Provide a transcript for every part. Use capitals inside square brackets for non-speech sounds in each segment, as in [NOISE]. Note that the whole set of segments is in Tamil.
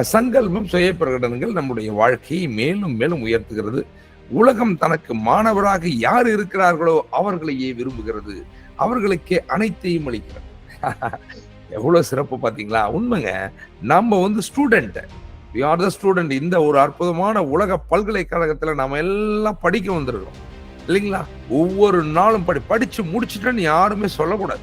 சங்கல்பம் சுய பிரகடனங்கள் நம்முடைய வாழ்க்கையை மேலும் மேலும் உயர்த்துகிறது. உலகம் தனக்கு மாணவராக யார் இருக்கிறார்களோ அவர்களையே விரும்புகிறது. அவர்களுக்கே அனைத்தையும் அளிக்கிறது. [LAUGHS] எவ்வளவு சிறப்பு பாத்தீங்களா உண்மைங்க. நம்ம வந்து student we are the student இந்த ஒரு அற்புதமான உலக பல்கலைக்கழகத்துல நாம எல்லாம் படிக்க வந்திருக்கோம். இல்லைங்களா? ஒவ்வொரு நாளும் படி படிச்சு முடிச்சுட்டேன்னு யாருமே சொல்லக்கூடாது.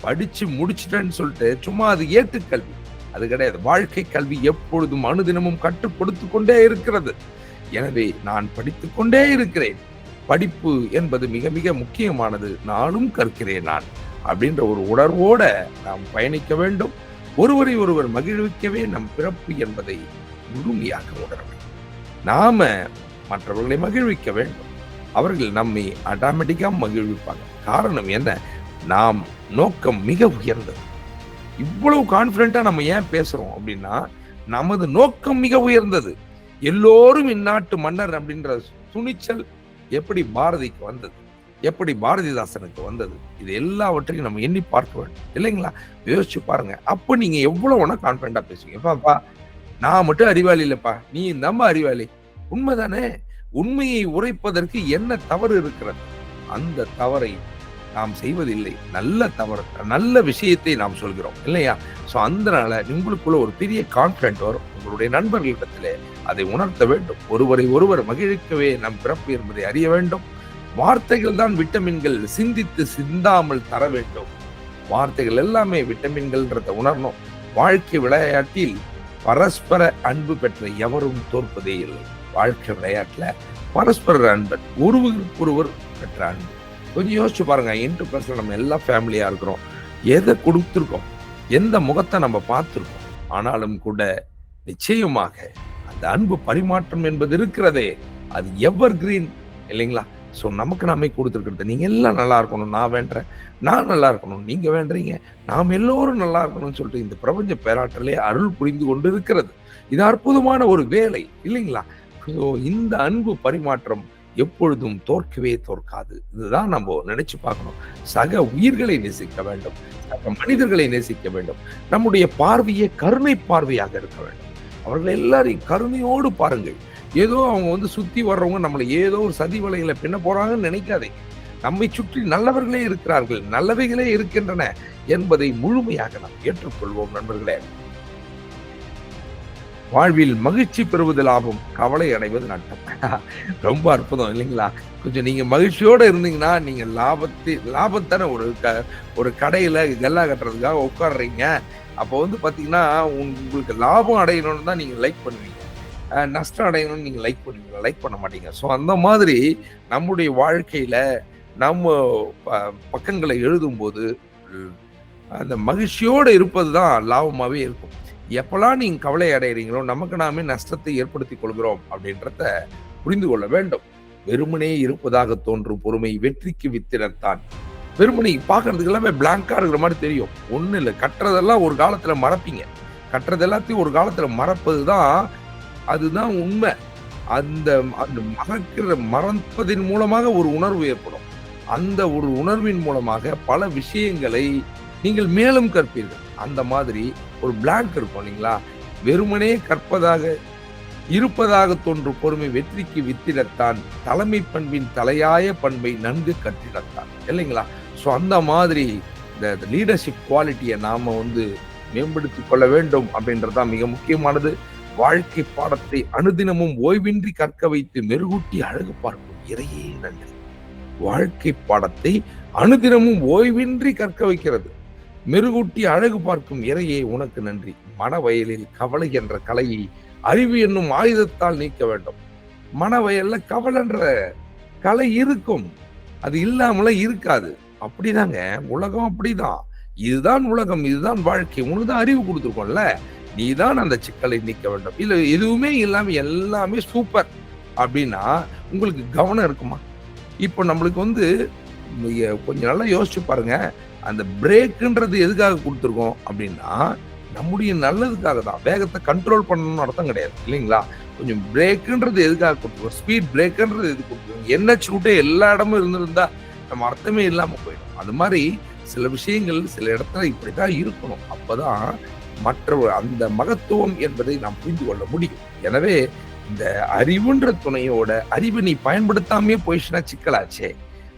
படிச்சு முடிச்சுட்டேன்னு சொல்லிட்டு சும்மா அது ஏட்டுக்கல்வி. அது கிடையாது. வாழ்க்கை கல்வி எப்பொழுதும் அனுதினமும் கற்றுக் கொடுத்து கொண்டே இருக்கிறது. எனவே நான் படித்துக் கொண்டே இருக்கிறேன். படிப்பு என்பது மிக மிக முக்கியமானது. நானும் கற்கிறேன் நான். அப்படின்ற ஒரு உணர்வோட நாம் பயணிக்க வேண்டும். ஒருவரை ஒருவர் மகிழ்விக்கவே நம் பிறப்பு என்பதை முழுமையாக உணர வேண்டும். நாம மற்றவர்களை மகிழ்விக்க வேண்டும். அவர்கள் நம்மை ஆட்டோமேட்டிக்காக மகிழ்விப்பாங்க. காரணம் என்ன? நாம் நோக்கம் மிக உயர்ந்தது. இவ்வளவு கான்பிடண்டா நம்ம ஏன் பேசுறோம் அப்படின்னா நமது நோக்கம் மிக உயர்ந்தது. எல்லோரும் இந்நாட்டு மன்னர் அப்படின்ற துணிச்சல் எப்படி பாரதிக்கு வந்தது? எப்படி பாரதிதாசனுக்கு வந்தது? இது எல்லாவற்றையும் நம்ம எண்ணி பார்க்க வேண்டும். இல்லைங்களா? யோசிச்சு பாருங்க. அப்ப நீங்க எவ்வளவு வேணா கான்பிடண்டா பேசுவீங்க. பாப்பா நான் மட்டும் அறிவாளி இல்லப்பா. நீ நம்ம அறிவாளி. உண்மைதானே? உண்மையை உரைப்பதற்கு என்ன தவறு இருக்கிறது? அந்த தவறை நாம் செய்வதில்லை. நல்ல தவறு நல்ல விஷயத்தை நாம் சொல்கிறோம். இல்லையா? ஸோ அதனால உங்களுக்குள்ள ஒரு பெரிய கான்ஃபிடென்ட் வரும். உங்களுடைய நண்பர்களிடத்தில் அதை உணர்த்த வேண்டும். ஒருவரை ஒருவர் மகிழ்க்கவே நம் பிறப்பு என்பதை அறிய வேண்டும். வார்த்தைகள் தான் விட்டமின்கள். சிந்தித்து சிந்தாமல் தர வேண்டும். வார்த்தைகள் எல்லாமே விட்டமின்கள்ன்றத உணரணும். வாழ்க்கை விளையாட்டில் பரஸ்பர அன்பு பெற்ற எவரும் தோற்பதே இல்லை. வாழ்க்கை விளையாட்டில் பரஸ்பர அன்பன் ஒருவருக்கு ஒருவர் பெற்ற அன்பு. கொஞ்சம் யோசிச்சு பாருங்க இன்டர் பர்சன் நம்ம எல்லா ஃபேமிலியா இருக்கிறோம். எதை கொடுத்துருக்கோம்? எந்த முகத்தை நம்ம பார்த்துருக்கோம்? ஆனாலும் கூட நிச்சயமாக அந்த அன்பு பரிமாற்றம் என்பது இருக்கிறதே. அது எவர் கிரீன் இல்லைங்களா? ஸோ நமக்கு நாமே கொடுத்துருக்கிறது. நீங்க எல்லாம் நல்லா இருக்கணும் நான் வேண்டேன் நான் நல்லா இருக்கணும் நீங்க வேண்டீங்க நாம் எல்லோரும் நல்லா இருக்கணும்னு சொல்லிட்டு இந்த பிரபஞ்ச பேராற்றலே அருள் புரிந்து கொண்டு இருக்கிறது இது அற்புதமான ஒரு வேலை இல்லைங்களா? ஸோ இந்த அன்பு பரிமாற்றம் எப்பொழுதும் தோற்கவே தோற்காது. இதுதான் நம்ம நினைச்சு பார்க்கணும். சக உயிர்களை நேசிக்க வேண்டும். சக மனிதர்களை நேசிக்க வேண்டும். நம்முடைய பார்வையே கருணை பார்வையாக இருக்க வேண்டும். அவர்கள் எல்லாரையும் கருணையோடு பாருங்கள். ஏதோ அவங்க வந்து சுத்தி வர்றவங்க நம்மளை ஏதோ ஒரு சதி வலையில பின்ன போறாங்கன்னு நினைக்காதே நம்மை சுற்றி நல்லவர்களே இருக்கிறார்கள். நல்லவைகளே இருக்கின்றன என்பதை முழுமையாக நாம் ஏற்றுக்கொள்வோம் நண்பர்களே. வாழ்வில் மகிழ்ச்சி பெறுவது லாபம் கவலை அடைவது நட்டம். [LAUGHS] ரொம்ப அற்புதம் இல்லைங்களா? கொஞ்சம் நீங்க மகிழ்ச்சியோட இருந்தீங்கன்னா நீங்க லாபத்தை லாபத்தான ஒரு க ஒரு கடையில கல்லா கட்டுறதுக்காக உட்காடுறீங்க அப்போ வந்து பார்த்தீங்கன்னா உங்களுக்கு லாபம் அடையணும்னு தான் நீங்கள் லைக் பண்ணுவீங்க. நஷ்டம் அடையணும்னு நீங்கள் லைக் பண்ணுவீங்க. லைக் பண்ண மாட்டீங்க. ஸோ அந்த மாதிரி நம்முடைய வாழ்க்கையில் நம்ம ப- பக்கங்களை எழுதும்போது அந்த மகிழ்ச்சியோடு இருப்பது தான் லாபமாகவே இருக்கும். எப்பெல்லாம் நீங்க கவலை அடைகிறீங்களோ நமக்கு நாமே நஷ்டத்தை ஏற்படுத்திக் கொள்கிறோம் அப்படின்றத புரிந்து கொள்ள வேண்டும். வெறுமனே இருப்பதாக தோன்றும் பொறுமை வெற்றிக்கு வித்திடத்தான் வெறுமனை பார்க்கறதுக்கு எல்லாமே பிளாங்கா இருக்கிற மாதிரி தெரியும். ஒண்ணு இல்லை கட்டுறதெல்லாம் ஒரு காலத்துல மறப்பீங்க. கட்டுறது எல்லாத்தையும் ஒரு காலத்துல மறப்பது தான் அதுதான் உண்மை. அந்த அந்த மறக்கிற மறப்பதின் மூலமாக ஒரு உணர்வு ஏற்படும். அந்த ஒரு உணர்வின் மூலமாக பல விஷயங்களை நீங்கள் மேலும் கற்பீர்கள். அந்த மாதிரி ஒரு பிளாங்க் இருக்கும் இல்லைங்களா? வெறுமனே கற்பதாக இருப்பதாக தோன்றும் பொறுமை வெற்றிக்கு வித்திடத்தான் தலைமை பண்பின் தலையாய பண்பை நன்கு கற்றிடத்தான் இல்லைங்களா? ஸோ அந்த மாதிரி இந்த லீடர்ஷிப் குவாலிட்டியை நாம் வந்து மேம்படுத்தி கொள்ள வேண்டும் அப்படின்றது தான் மிக முக்கியமானது. வாழ்க்கை பாடத்தை அனுதினமும் ஓய்வின்றி கற்க வைத்து மெருகூட்டி அழகு பார்க்கும் இறையே நன்றி. வாழ்க்கை பாடத்தை அனுதினமும் ஓய்வின்றி கற்க வைக்கிறது. மெருகூட்டி அழகு பார்க்கும் இறையே உனக்கு நன்றி. மனவயலில் கவலை என்ற கலையை அறிவு என்னும் ஆயுதத்தால் நீக்க வேண்டும். மனவயல்ல கவலைன்ற கலை இருக்கும். அது இல்லாமல இருக்காது. அப்படிதாங்க. உலகம் அப்படிதான். இதுதான் உலகம் இதுதான் வாழ்க்கை. உனக்கு தான் அறிவு கொடுத்துருக்கோம்ல. நீ தான் அந்த சிக்கலை நீக்க வேண்டும். இல்ல எதுவுமே இல்லாம எல்லாமே சூப்பர். அப்படின்னா உங்களுக்கு கவனம் இருக்குமா? இப்போ நம்மளுக்கு வந்து கொஞ்சம் நல்லா யோசிச்சு பாருங்க. அந்த பிரேக்குன்றது எதுக்காக கொடுத்துருக்கோம் அப்படின்னா நம்முடைய நல்லதுக்காக தான். வேகத்தை கண்ட்ரோல் பண்ணணும்னு அர்த்தம் கிடையாது இல்லைங்களா? கொஞ்சம் பிரேக்குன்றது எதுக்காக கொடுத்துருக்கோம்? ஸ்பீட் பிரேக்குன்றது எது கொடுத்துருக்கோம்? என்ன சுட்டே எல்லா இடமும் இருந்திருந்தா நம்ம அர்த்தமே இல்லாமல் போயிடும். அது மாதிரி சில விஷயங்கள் சில இடத்துல இப்படி தான் இருக்கணும். அப்போதான் மற்ற அந்த மகத்துவம் என்பதை நாம் புரிந்து கொள்ள முடியும். எனவே இந்த அறிவுன்ற துணையோட அறிவை நீ பயன்படுத்தாமே போயிடுச்சுன்னா சிக்கலாச்சே.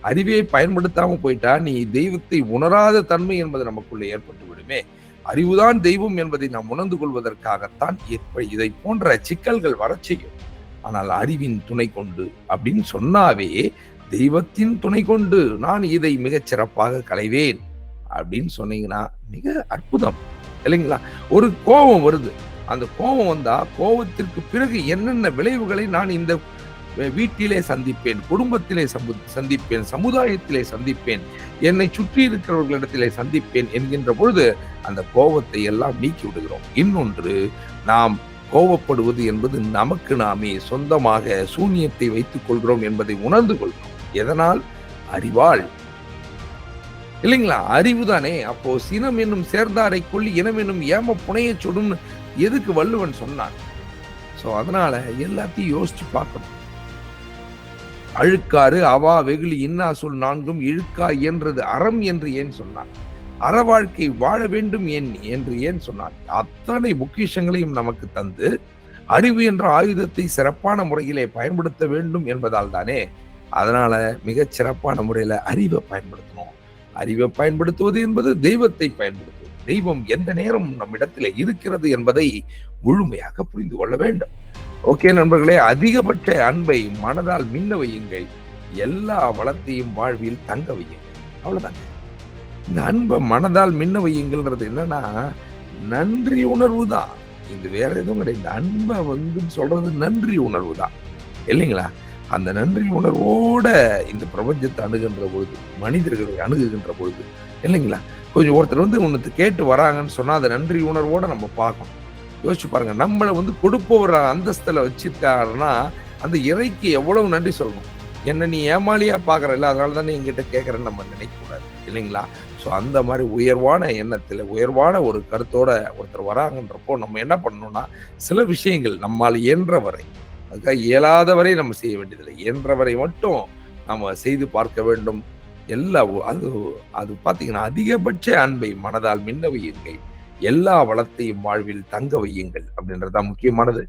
அறிவை பயன்படுத்தாம போயிட்டா நீ தெய்வத்தை உணராத தன்மை என்பது நமக்குள்ளே ஏற்பட்டு விடுமே. அறிவுதான் தெய்வம் என்பதை நாம் உணர்ந்து கொள்வதற்காகத்தான் எப்படி இதை போன்ற சிக்கல்கள் வர செய்யும். ஆனால் அறிவின் துணை கொண்டு அப்படின்னு சொன்னாவே தெய்வத்தின் துணை கொண்டு நான் இதை மிகச் சிறப்பாக களைவேன் அப்படின்னு சொன்னீங்கன்னா மிக அற்புதம். இல்லைங்களா? ஒரு கோபம் வருது. அந்த கோபம் வந்தா கோபத்திற்கு பிறகு என்னென்ன விளைவுகளை நான் இந்த வீட்டிலே சந்திப்பேன் குடும்பத்திலே சந்திப்பேன் சமுதாயத்திலே சந்திப்பேன் என்னை சுற்றி இருக்கிறவர்களிடத்திலே சந்திப்பேன் என்கின்ற பொழுது அந்த கோபத்தை எல்லாம் நீக்கி விடுகிறோம். இன்னொன்று நாம் கோபப்படுவது என்பது நமக்கு நாமே சொந்தமாக சூனியத்தை வைத்துக் கொள்கிறோம் என்பதை உணர்ந்து கொள்கிறோம். எதனால்? அறிவாள் இல்லைங்களா? அறிவுதானே? அப்போ சினம் என்னும் சேர்ந்தாரை கொள்ளி இனம் என்னும் ஏம புனைய சுடும்னு எதுக்கு வள்ளுவன் சொன்னான்? சோ அதனால எல்லாத்தையும் யோசிச்சு பார்க்கணும். அழுக்காறு அவா வெகுளி இன்னா சொல் நான்கும் இழுக்கா என்றது அறம் என்று ஏன் சொன்னான்? அற வாழ்க்கை வாழ வேண்டும் ஏன் என்று ஏன் சொன்னான்? அத்தனை பொக்கிஷங்களையும் நமக்கு தந்து அறிவு என்ற ஆயுதத்தை சிறப்பான முறையிலே பயன்படுத்த வேண்டும் என்பதால் தானே அதனால மிகச் சிறப்பான முறையில அறிவை பயன்படுத்தணும் அறிவை பயன்படுத்துவது என்பது தெய்வத்தை பயன்படுத்துவது. தெய்வம் எந்த நேரம் நம்மிடத்தில் இருக்கிறது என்பதை முழுமையாக புரிந்து கொள்ள வேண்டும். ஓகே நண்பர்களே அதிகபட்ச அன்பை மனதால் மின்ன வையுங்கள். எல்லா வளத்தையும் வாழ்வில் தங்க வையுங்கள். அவ்வளவுதாங்க இந்த அன்பை மனதால் மின்ன வையுங்கள்ன்றது என்னன்னா நன்றி உணர்வு தான். இது வேற எதுவும் கிடையாது. இந்த அன்பை வந்து சொல்றது நன்றி உணர்வு தான். இல்லைங்களா? அந்த நன்றி உணர்வோட இந்த பிரபஞ்சத்தை அணுகின்ற பொழுது மனிதர்களை அணுகுகின்ற பொழுது இல்லைங்களா? கொஞ்சம் ஒருத்தர் வந்து ஒன்று கேட்டு வராங்கன்னு சொன்னா அதை நன்றி உணர்வோட நம்ம பார்க்கணும். யோசிச்சு பாருங்க. நம்மளை வந்து கொடுப்பவர் அந்தஸ்தில் வச்சுட்டாருன்னா அந்த இறைக்கு எவ்வளவு நன்றி சொல்லணும். என்ன நீ ஏமாளியா பாக்குறல்ல அதனால தானே என்கிட்ட கேட்கறேன்னு நம்ம நினைக்கக்கூடாது. இல்லைங்களா? ஸோ அந்த மாதிரி உயர்வான எண்ணத்தில் உயர்வான ஒரு கருத்தோட ஒருத்தர் வராங்கன்றப்போ நம்ம என்ன பண்ணணும்னா சில விஷயங்கள் நம்மால் இயன்ற வரை அதுக்காக இயலாத வரை நம்ம செய்ய வேண்டியதில்லை. இயன்ற வரை மட்டும் நம்ம செய்து பார்க்க வேண்டும். எல்லா அது அது பார்த்தீங்கன்னா அதிகபட்ச அன்பை மனதால் மின்னவை இருக்கை எல்லா வளத்தையும் வாழ்வில் தங்க வையுங்கள் அப்படின்றதுதான் முக்கியமானது.